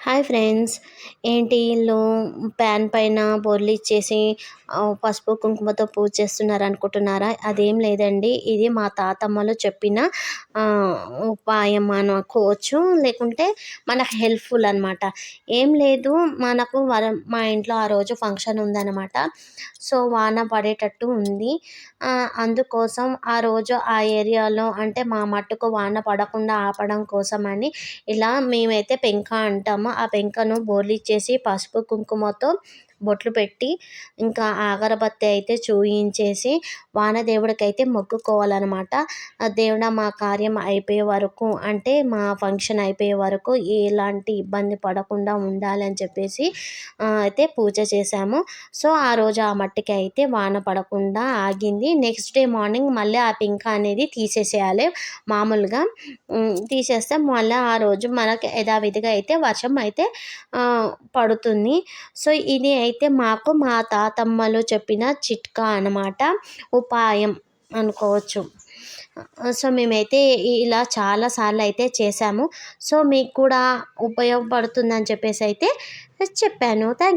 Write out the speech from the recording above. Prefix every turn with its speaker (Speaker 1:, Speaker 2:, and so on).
Speaker 1: Hi friends. ఏంటి వీళ్ళు pan పైన బొర్లు ఇచ్చేసి పసుపు కుంకుమతో పూజ చేస్తున్నారు అనుకుంటున్నారా? అదేం లేదండి. ఇది మా తాతమ్మలు చెప్పిన ఉపాయం అనుకోవచ్చు. లేకుంటే మనకు హెల్ప్ఫుల్ అనమాట ఏం లేదు. మనకు వరం మా ఇంట్లో ఆ రోజు ఫంక్షన్ ఉందన్నమాట. సో వాన పడేటట్టు ఉంది. అందుకోసం ఆ రోజు ఆ ఏరియాలో అంటే మా మట్టుకు వాన పడకుండా ఆపడం కోసం అని ఇలా మేమైతే పెంక అంటాము. ఆ పెంకను బోర్లిచ్చేసి పసుపు కుంకుమతో బొట్లు పెట్టి ఇంకా అగరబత్తి అయితే చూయించేసి వానదేవుడికి అయితే మొక్కుకోవాలన్నమాట దేవుడా మా కార్యం అయిపోయే వరకు అంటే మా ఫంక్షన్ అయిపోయే వరకు ఎలాంటి ఇబ్బంది పడకుండా ఉండాలి అని చెప్పేసి అయితే పూజ చేశాము. సో ఆ రోజు ఆ మట్టికి అయితే వాన పడకుండా ఆగింది. నెక్స్ట్ డే మార్నింగ్ మళ్ళీ ఆ పింక అనేది తీసేసేయాలి మామూలుగా. తీసేస్తే మళ్ళీ ఆ రోజు మనకి యథావిధిగా అయితే వర్షం అయితే పడుతుంది. సో ఇది అయితే మాకు మా తాతమ్మలు చెప్పిన చిట్కా అనమాట ఉపాయం అనుకోవచ్చు. సో మేమైతే ఇలా చాలాసార్లు అయితే చేసాము సో మీకు కూడా ఉపయోగపడుతుందని చెప్పేసి అయితే చెప్పాను. థ్యాంక్